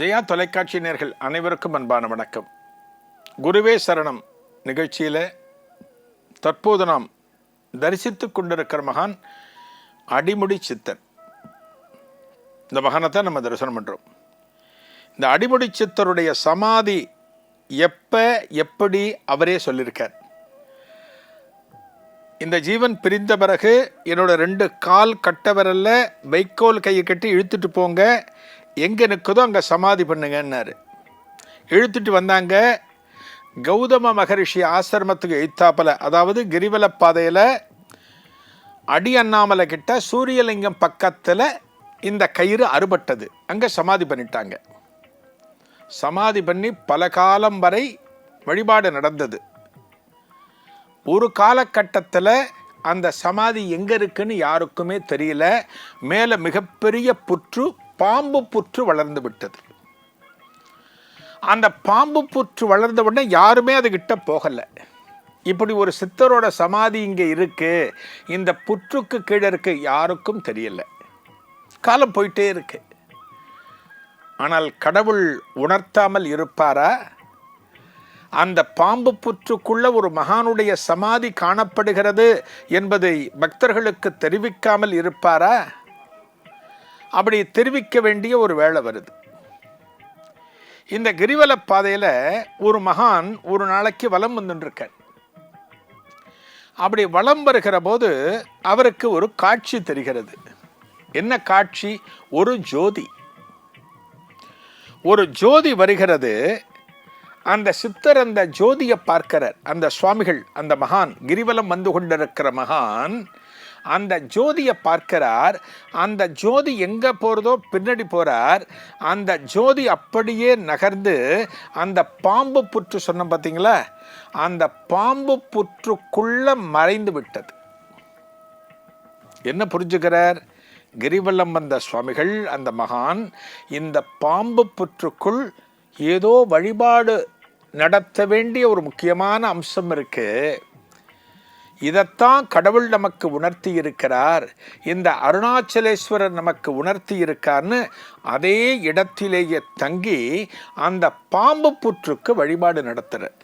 ஜெயா தொலைக்காட்சி நேர்கள் அனைவருக்கும் அன்பான வணக்கம். குருவே சரணம். நிகழ்ச்சியில் தற்போது நாம் தரிசித்து கொண்டிருக்கிற மகான் அடிமுடி சித்தர் இந்த மகானை தான் நம்ம தரிசனம் பண்ணுறோம் இந்த அடிமுடி சித்தருடைய சமாதி எப்போ எப்படி அவரே சொல்லியிருக்கார். இந்த ஜீவன் பிரிந்த பிறகு என்னோட ரெண்டு கால் கட்ட விரலில் வைக்கோல் கையை கட்டி இழுத்துட்டு போங்க எங்கே நிற்குதோ அங்கே சமாதி பண்ணுங்கன்னாரு. இழுத்துட்டு வந்தாங்க. கௌதம மகரிஷி ஆசிரமத்துக்கு எழுத்தாப்பில் அதாவது கிரிவல பாதையில் அடி அண்ணாமலை கிட்ட சூரியலிங்கம் பக்கத்தில் இந்த கயிறு அறுபட்டது. அங்கே சமாதி பண்ணிட்டாங்க. சமாதி பண்ணி பல காலம் வரை வழிபாடு நடந்தது. ஒரு காலகட்டத்தில் அந்த சமாதி எங்கே இருக்குன்னு யாருக்குமே தெரியல. மேலே மிகப்பெரிய புற்று பாம்பு புற்று வளர்ந்து விட்டது. அந்த பாம்பு புற்று வளர்ந்த உடனே யாருமே அதுகிட்ட போகலை. இப்படி ஒரு சித்தரோட சமாதி இங்கே இருக்குது இந்த புற்றுக்கு கீழே இருக்கு யாருக்கும் தெரியலை. காலம் போயிட்டே இருக்கு. ஆனால் கடவுள் உணர்த்தாமல் இருப்பாரா? அந்த பாம்பு புற்றுக்குள்ள ஒரு மகானுடைய சமாதி காணப்படுகிறது என்பதை பக்தர்களுக்கு தெரிவிக்காமல் இருப்பாரா? அப்படி தெரிவிக்க வேண்டிய ஒரு வேலை வருது. இந்த கிரிவல பாதையில் ஒரு மகான் ஒரு நாளைக்கு வலம் வந்துருக்கார் அப்படி வலம் வருகிற போது அவருக்கு ஒரு காட்சி தெரிகிறது. என்ன காட்சி? ஒரு ஜோதி. ஒரு ஜோதி வருகிறது. அந்த சித்தர் அந்த ஜோதியை பார்க்கிறார். அந்த சுவாமிகள் அந்த மகான் கிரிவலம் வந்து கொண்டிருக்கிற மகான் அந்த ஜோதியை பார்க்கிறார். அந்த ஜோதி எங்கே போகிறதோ பின்னாடி போகிறார் அந்த ஜோதி அப்படியே நகர்ந்து அந்த பாம்பு புற்று சொன்ன பார்த்தீங்களா அந்த பாம்பு புற்றுக்குள்ள மறைந்து விட்டது. என்ன புரிஞ்சுக்கிறார்? கிரிவலம் வந்த சுவாமிகள் அந்த மகான் இந்த பாம்பு புற்றுக்குள் ஏதோ வழிபாடு நடத்த வேண்டிய ஒரு முக்கியமான அம்சம் இருக்குது இதைத்தான் கடவுள் நமக்கு உணர்த்தி இருக்கிறார் இந்த அருணாச்சலேஸ்வரர் நமக்கு உணர்த்தி இருக்கார்னு அதே இடத்திலேயே தங்கி அந்த பாம்பு புற்றுக்கு வழிபாடு நடத்துகிறார்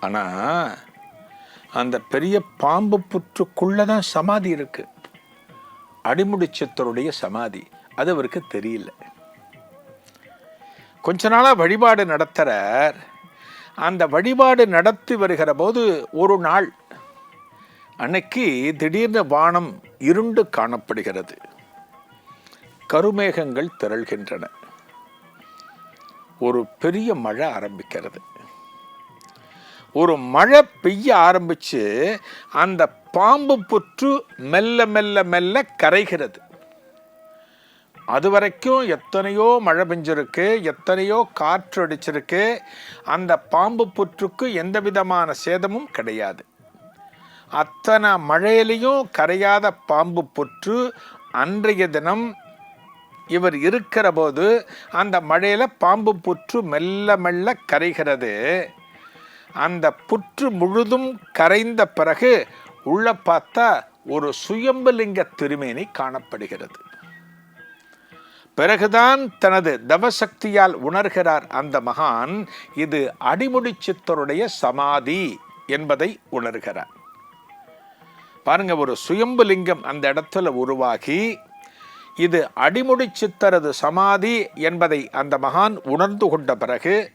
ஆனால் அந்த பெரிய பாம்பு புற்றுக்குள்ளே தான் சமாதி இருக்கு. அடிமுடிச்சத்தருடைய சமாதி. அது அவருக்கு தெரியல. கொஞ்ச நாளாக வழிபாடு நடத்துகிறார் அந்த வழிபாடு நடத்தி வருகிற போது ஒரு நாள் அன்னைக்கு திடீர்னு வானம் இருண்டு காணப்படுகிறது. கருமேகங்கள் திரள்கின்றன. ஒரு பெரிய மழை ஆரம்பிக்கிறது. ஒரு மழை பெய்ய ஆரம்பித்து அந்த பாம்பு புற்று மெல்ல மெல்ல மெல்ல கரைகிறது. அது வரைக்கும் எத்தனையோ மழை பெஞ்சிருக்கு எத்தனையோ காற்று அடிச்சிருக்கு. அந்த பாம்பு புற்றுக்கு எந்த விதமான சேதமும் கிடையாது. அத்தனை மழையிலையும் கரையாத பாம்பு புற்று அன்றைய தினம் இவர் இருக்கிற போது அந்த மழையில் பாம்பு புற்று மெல்ல மெல்ல கரைகிறது. அந்த புற்று முழுதும் கரைந்த பிறகு உள்ள பார்த்தா ஒரு சுயம்புலிங்க திருமேனி காணப்படுகிறது. பிறகுதான் தனது தவசக்தியால் உணர்கிறார் அந்த மகான் இது அடிமுடி சித்தருடைய சமாதி என்பதை உணர்கிறார். பாருங்க ஒரு சுயம்பு லிங்கம் அந்த இடத்துல உருவாகி இது அடிமுடி சித்தரது சமாதி என்பதை அந்த மகான் உணர்ந்து கொண்ட பிறகு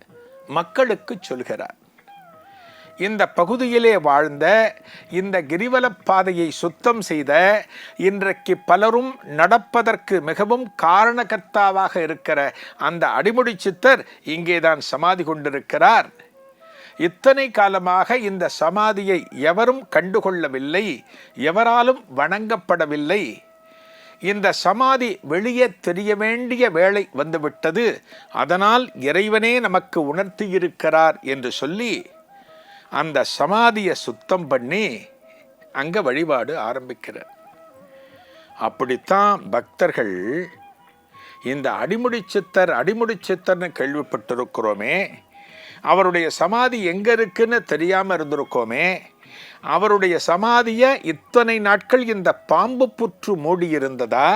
மக்களுக்கு சொல்கிறார். இந்த பகுதியிலே வாழ்ந்த இந்த கிரிவல பாதையை சுத்தம் செய்த இன்றைக்கு பலரும் நடப்பதற்கு மிகவும் காரணகர்த்தாவாக இருக்கிற அந்த அடிமுடி சித்தர் இங்கேதான் சமாதி கொண்டிருக்கிறார். இத்தனை காலமாக இந்த சமாதியை எவரும் கண்டுகொள்ளவில்லை எவராலும் வணங்கப்படவில்லை. இந்த சமாதி வெளியே தெரிய வேண்டிய வேலை வந்துவிட்டது அதனால் இறைவனே நமக்கு உணர்த்தியிருக்கிறார் என்று சொல்லி அந்த சமாதியை சுத்தம் பண்ணி அங்கே வழிபாடு ஆரம்பிக்கிறார். அப்படித்தான் பக்தர்கள் இந்த அடிமுடி சித்தர் அடிமுடி சித்தர்னு கேள்விப்பட்டிருக்கிறோமே அவருடைய சமாதி எங்கே இருக்குன்னு தெரியாமல் இருந்திருக்கோமே அவருடைய சமாதியை இத்தனை நாட்கள் இந்த பாம்பு புற்று மூடி இருந்ததா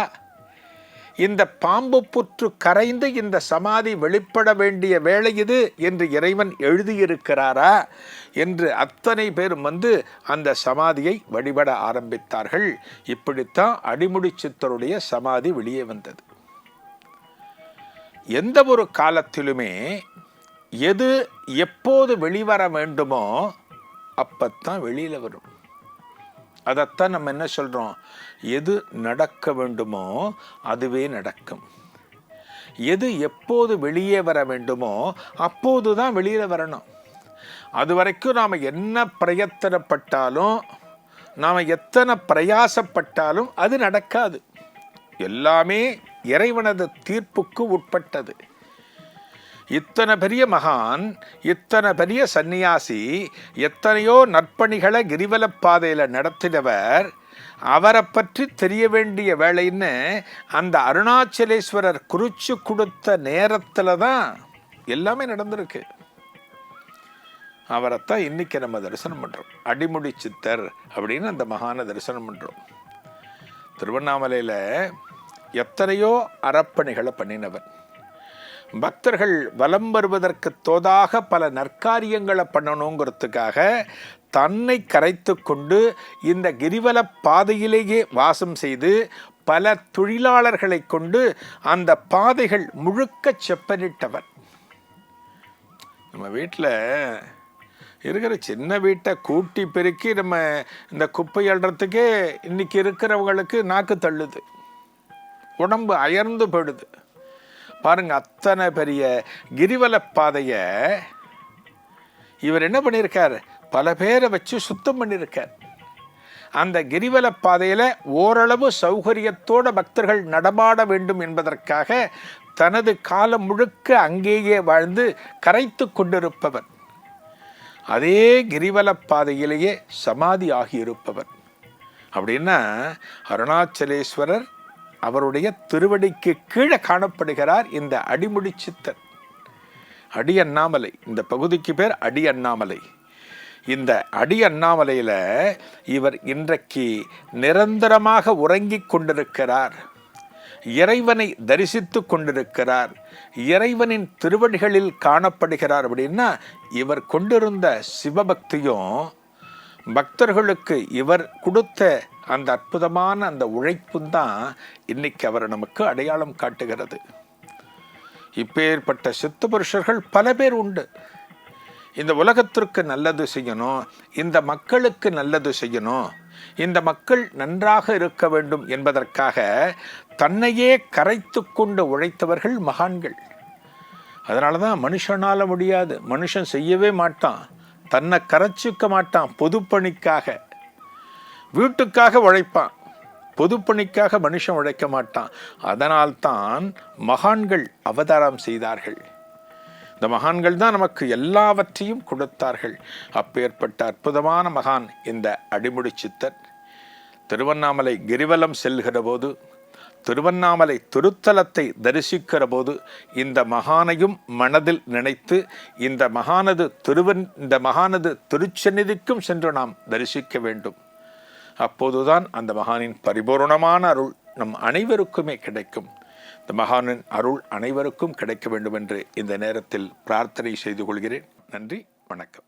இந்த பாம்பு புற்று கரைந்து இந்த சமாதி வெளிப்பட வேண்டிய வேலை இது என்று இறைவன் எழுதியிருக்கிறாரா என்று அத்தனை பேரும் வந்து அந்த சமாதியை வழிபட ஆரம்பித்தார்கள். இப்படித்தான் அடிமுடி சித்தருடைய சமாதி வெளியே வந்தது. எந்த ஒரு காலத்திலுமே எது எப்போது வெளிவர வேண்டுமோ அப்பத்தான் வெளியில் வரும். அதைத்தான் நம்ம என்ன சொல்கிறோம் எது நடக்க வேண்டுமோ அதுவே நடக்கும். எது எப்போது வெளியே வர வேண்டுமோ அப்போது தான் வெளியில் வரணும். அது வரைக்கும் நாம் என்ன பிரயத்தனப்பட்டாலும் நாம் எத்தனை பிரயாசப்பட்டாலும் அது நடக்காது. எல்லாமே இறைவனது தீர்ப்புக்கு உட்பட்டது. இத்தனை பெரிய மகான் இத்தனை பெரிய சந்நியாசி எத்தனையோ நற்பணிகளை கிரிவல பாதையில் நடத்தினவர். அவரை பற்றி தெரிய வேண்டிய வேலைன்னு அந்த அருணாச்சலேஸ்வரர் குறிச்சு கொடுத்த நேரத்தில் தான் எல்லாமே நடந்திருக்கு. அவரைத்தான் இன்னைக்கு நம்ம தரிசனம் பண்ணுறோம் அடிமுடி சித்தர் அப்படின்னு அந்த மகானை தரிசனம் பண்ணுறோம் திருவண்ணாமலையில் எத்தனையோ அறப்பணிகளை பண்ணினவன். பக்தர்கள் வலம் வருவதற்கு தோதாக பல நற்காரியங்களை பண்ணணுங்கிறதுக்காக தன்னை கரைத்து கொண்டு இந்த கிரிவல பாதையிலேயே வாசம் செய்து பல தொழிலாளர்களை கொண்டு அந்த பாதைகள் முழுக்க செப்பனிட்டவர். நம்ம வீட்டில் இருக்கிற சின்ன வீட்டை கூட்டி பெருக்கி நம்ம இந்த குப்பை அழுறதுக்கே இன்னைக்கு இருக்கிறவங்களுக்கு நாக்கு தள்ளுது. உடம்பு அயர்ந்து போயிடுது. பாருங்க அத்தனை பெரிய கிரிவல பாதையை இவர் என்ன பண்ணியிருக்கார்? பல பேரை வச்சு சுத்தம் பண்ணியிருக்கார். அந்த கிரிவல பாதையில் ஓரளவு சௌகரியத்தோட பக்தர்கள் நடமாட வேண்டும் என்பதற்காக தனது காலம் முழுக்க அங்கேயே வாழ்ந்து கரைத்து கொண்டிருப்பவர். அதே கிரிவல பாதையிலேயே சமாதி ஆகியிருப்பவர். அப்படின்னா அருணாச்சலேஸ்வரர் அவருடைய திருவடிக்கு கீழே காணப்படுகிறார் இந்த அடிமுடி சித்தர் அடி அண்ணாமலை. இந்த பகுதிக்கு பேர் அடி அண்ணாமலை. இந்த அடி அண்ணாமலையில் இவர் இன்றைக்கு நிரந்தரமாக உறங்கிக் கொண்டிருக்கிறார். இறைவனை தரிசித்து கொண்டிருக்கிறார். இறைவனின் திருவடிகளில் காணப்படுகிறார் அப்படின்னா இவர் கொண்டிருந்த சிவபக்தியும் பக்தர்களுக்கு இவர் கொடுத்த அந்த அற்புதமான அந்த உழைப்பும் தான் இன்னைக்கு அவர் நமக்கு அடையாளம் காட்டுகிறது. இப்பேற்பட்ட சித்த புருஷர்கள் பல பேர் உண்டு. இந்த உலகத்திற்கு நல்லது செய்யணும் இந்த மக்களுக்கு நல்லது செய்யணும் இந்த மக்கள் நன்றாக இருக்க வேண்டும் என்பதற்காக தன்னையே கரைத்து கொண்டு உழைத்தவர்கள் மகான்கள். அதனால தான் மனுஷனால முடியாது மனுஷன் செய்யவே மாட்டான். தன்னை கரைச்சிக்க மாட்டான் பொதுப்பணிக்காக. வீட்டுக்காக உழைப்பான் பொதுப்பணிக்காக மனுஷன் உழைக்க மாட்டான். அதனால்தான் மகான்கள் அவதாரம் செய்தார்கள். இந்த மகான்கள் தான் நமக்கு எல்லாவற்றையும் கொடுத்தார்கள். அப்பேற்பட்ட அற்புதமான மகான் இந்த அடிமுடி சித்தர். திருவண்ணாமலை கிரிவலம் செல்கிற போது திருவண்ணாமலை திருத்தலத்தை தரிசிக்கிற போது இந்த மகானையும் மனதில் நினைத்து இந்த மகானது திருவன் இந்த மகானது திருச்சந்நிதிக்கும் சென்று நாம் தரிசிக்க வேண்டும். அப்போதுதான் அந்த மகானின் பரிபூர்ணமான அருள் நம் அனைவருக்குமே கிடைக்கும். இந்த மகானின் அருள் அனைவருக்கும் கிடைக்க வேண்டும் என்று இந்த நேரத்தில் பிரார்த்தனை செய்து கொள்கிறேன். நன்றி வணக்கம்.